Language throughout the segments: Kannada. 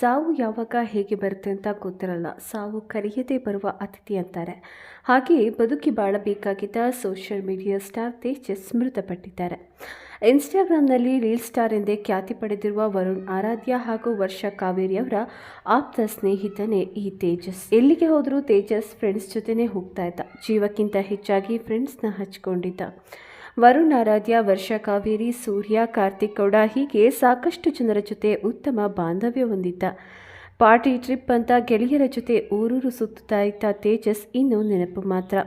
ಸಾವು ಯಾವಾಗ ಹೇಗೆ ಬರುತ್ತೆ ಅಂತ ಗೊತ್ತಿರಲ್ಲ. ಸಾವು ಕರೆಯದೇ ಬರುವ ಅತಿಥಿ ಅಂತಾರೆ. ಹಾಗೆಯೇ ಬದುಕಿ ಬಾಳಬೇಕಾಗಿದ್ದ ಸೋಷಿಯಲ್ ಮೀಡಿಯಾ ಸ್ಟಾರ್ ತೇಜಸ್ ಮೃತಪಟ್ಟಿದ್ದಾರೆ. ಇನ್ಸ್ಟಾಗ್ರಾಮ್ನಲ್ಲಿ ರೀಲ್ ಸ್ಟಾರ್ ಎಂದೇ ಖ್ಯಾತಿ ಪಡೆದಿರುವ ವರುಣ್, ಆರಾಧ್ಯ ಹಾಗೂ ವರ್ಷ ಕಾವೇರಿ ಅವರ ಆಪ್ತ ಸ್ನೇಹಿತನೇ ಈ ತೇಜಸ್. ಎಲ್ಲಿಗೆ ಹೋದರೂ ತೇಜಸ್ ಫ್ರೆಂಡ್ಸ್ ಜೊತೆನೇ ಹೋಗ್ತಾ ಇದ್ದ. ಜೀವಕ್ಕಿಂತ ಹೆಚ್ಚಾಗಿ ಫ್ರೆಂಡ್ಸ್ನ ಹಚ್ಕೊಂಡಿದ್ದ. ವರುಣ್ ಆರಾಧ್ಯ ವರ್ಷ ಕಾವೇರಿ, ಸೂರ್ಯ ಕಾರ್ತಿಕ್ ಗೌಡ ಹೀಗೆ ಸಾಕಷ್ಟು ಜನರ ಜೊತೆ ಉತ್ತಮ ಬಾಂಧವ್ಯ ಹೊಂದಿದ್ದ. ಪಾರ್ಟಿ ಟ್ರಿಪ್ ಅಂತ ಗೆಳೆಯರ ಜೊತೆ ಊರೂರು ಸುತ್ತುತ್ತಾ ಇದ್ದ ತೇಜಸ್ ಇನ್ನೂ ನೆನಪು ಮಾತ್ರ.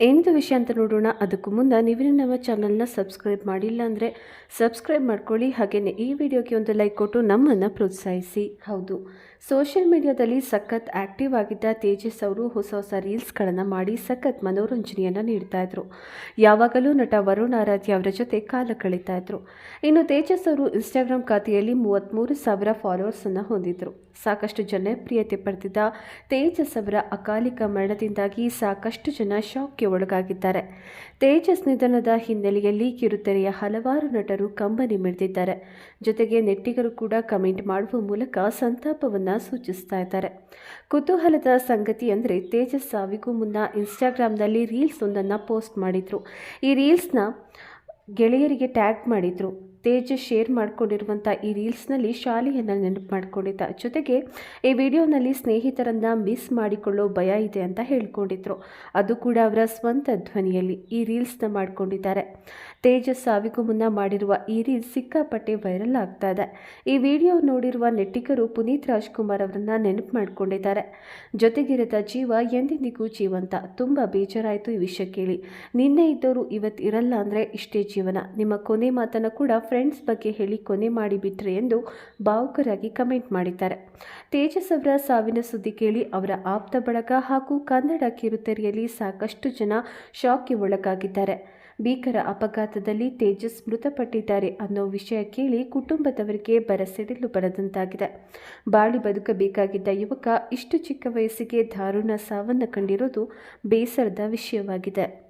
ಏನಿದು ವಿಷಯ ಅಂತ ನೋಡೋಣ. ಅದಕ್ಕೂ ಮುನ್ನ ನೀವಿನ ನಮ್ಮ ಚಾನಲ್ನ ಸಬ್ಸ್ಕ್ರೈಬ್ ಮಾಡಿಲ್ಲ ಅಂದರೆ ಸಬ್ಸ್ಕ್ರೈಬ್ ಮಾಡ್ಕೊಳ್ಳಿ. ಹಾಗೆಯೇ ಈ ವಿಡಿಯೋಗೆ ಒಂದು ಲೈಕ್ ಕೊಟ್ಟು ನಮ್ಮನ್ನು ಪ್ರೋತ್ಸಾಹಿಸಿ. ಹೌದು. ಸೋಷಿಯಲ್ ಮೀಡಿಯಾದಲ್ಲಿ ಸಖತ್ ಆ್ಯಕ್ಟಿವ್ ಆಗಿದ್ದ ತೇಜಸ್ ಅವರು ಹೊಸ ಹೊಸ ರೀಲ್ಸ್ಗಳನ್ನು ಮಾಡಿ ಸಖತ್ ಮನೋರಂಜನೆಯನ್ನು ನೀಡ್ತಾ ಇದ್ರು. ಯಾವಾಗಲೂ ನಟ ವರುಣ್ ಆರಾಧ್ಯ ಅವರ ಜೊತೆ ಕಾಲ ಕಳೀತಾ ಇದ್ರು. ಇನ್ನು ತೇಜಸ್ ಅವರು ಇನ್ಸ್ಟಾಗ್ರಾಮ್ ಖಾತೆಯಲ್ಲಿ ಮೂವತ್ತ್ಮೂರು ಸಾವಿರ ಫಾಲೋವರ್ಸನ್ನು ಹೊಂದಿದ್ರು. ಸಾಕಷ್ಟು ಜನಪ್ರಿಯತೆ ಪಡೆದಿದ್ದ ತೇಜಸ್ ಅವರ ಅಕಾಲಿಕ ಮರಣದಿಂದಾಗಿ ಸಾಕಷ್ಟು ಜನ ಶಾಕ್ಗೆ ಒಳಗಾಗಿದ್ದಾರೆ. ತೇಜಸ್ ನಿಧನದ ಹಿನ್ನೆಲೆಯಲ್ಲಿ ಕಿರುತೆರೆಯ ಹಲವಾರು ನಟರು ಕಂಬನಿ ಮಿಡಿದಿದ್ದಾರೆ. ಜೊತೆಗೆ ನೆಟ್ಟಿಗರು ಕೂಡ ಕಮೆಂಟ್ ಮಾಡುವ ಮೂಲಕ ಸಂತಾಪವನ್ನು ಸೂಚಿಸ್ತಾ ಇದ್ದಾರೆ. ಕುತೂಹಲದ ಸಂಗತಿ ಅಂದರೆ ತೇಜಸ್ ಸಾವಿಗೂ ಮುನ್ನ ಇನ್ಸ್ಟಾಗ್ರಾಮ್ನಲ್ಲಿ ರೀಲ್ಸ್ ಒಂದನ್ನು ಪೋಸ್ಟ್ ಮಾಡಿದರು. ಈ ರೀಲ್ಸ್ನ ಗೆಳೆಯರಿಗೆ ಟ್ಯಾಗ್ ಮಾಡಿದರು. ತೇಜ್ ಶೇರ್ ಮಾಡಿಕೊಂಡಿರುವಂಥ ಈ ರೀಲ್ಸ್ನಲ್ಲಿ ಶಾಲೆಯನ್ನು ನೆನಪು ಮಾಡಿಕೊಂಡಿದ್ದ. ಜೊತೆಗೆ ಈ ವಿಡಿಯೋನಲ್ಲಿ ಸ್ನೇಹಿತರನ್ನು ಮಿಸ್ ಮಾಡಿಕೊಳ್ಳೋ ಭಯ ಇದೆ ಅಂತ ಹೇಳ್ಕೊಂಡಿದ್ರು. ಅದು ಕೂಡ ಅವರ ಸ್ವಂತ ಧ್ವನಿಯಲ್ಲಿ ಈ ರೀಲ್ಸ್ನ ಮಾಡಿಕೊಂಡಿದ್ದಾರೆ. ತೇಜಸ್ ಸಾವಿಗೂ ಮುನ್ನ ಮಾಡಿರುವ ಈ ರೀಲ್ಸ್ ಸಿಕ್ಕಾಪಟ್ಟೆ ವೈರಲ್ ಆಗ್ತಾ ಇದೆ. ಈ ವಿಡಿಯೋ ನೋಡಿರುವ ನೆಟ್ಟಿಗರು ಪುನೀತ್ ರಾಜ್ಕುಮಾರ್ ಅವರನ್ನು ನೆನಪು ಮಾಡಿಕೊಂಡಿದ್ದಾರೆ. ಜೊತೆಗಿರದ ಜೀವ ಎಂದೆಂದಿಗೂ ಜೀವಂತ. ತುಂಬ ಬೇಜಾರಾಯಿತು ಈ ವಿಷಯ ಕೇಳಿ. ನಿನ್ನೆ ಇದ್ದವರು ಇವತ್ತು ಇರಲ್ಲ ಅಂದರೆ ಇಷ್ಟೇ ಜೀವನ. ನಿಮ್ಮ ಕೊನೆ ಮಾತನ್ನು ಕೂಡ ಫ್ರೆಂಡ್ಸ್ ಬಗ್ಗೆ ಹೇಳಿ ಕೊನೆ ಮಾಡಿಬಿಟ್ರೆ ಎಂದು ಭಾವುಕರಾಗಿ ಕಮೆಂಟ್ ಮಾಡಿದ್ದಾರೆ. ತೇಜಸ್ ಅವರ ಸಾವಿನ ಸುದ್ದಿ ಕೇಳಿ ಅವರ ಆಪ್ತ ಬಳಗ ಹಾಗೂ ಕನ್ನಡ ಕಿರುತೆರೆಯಲ್ಲಿ ಸಾಕಷ್ಟು ಜನ ಶಾಕ್ಗೆ ಒಳಗಾಗಿದ್ದಾರೆ. ಭೀಕರ ಅಪಘಾತದಲ್ಲಿ ತೇಜಸ್ ಮೃತಪಟ್ಟಿದ್ದಾರೆ ಅನ್ನೋ ವಿಷಯ ಕೇಳಿ ಕುಟುಂಬದವರಿಗೆ ಬರಸಿಡಿಲು ಬರದಂತಾಗಿದೆ. ಬಾಳಿ ಬದುಕಬೇಕಾಗಿದ್ದ ಯುವಕ ಇಷ್ಟು ಚಿಕ್ಕ ವಯಸ್ಸಿಗೆ ದಾರುಣ ಸಾವನ್ನು ಕಂಡಿರೋದು ಬೇಸರದ ವಿಷಯವಾಗಿದೆ.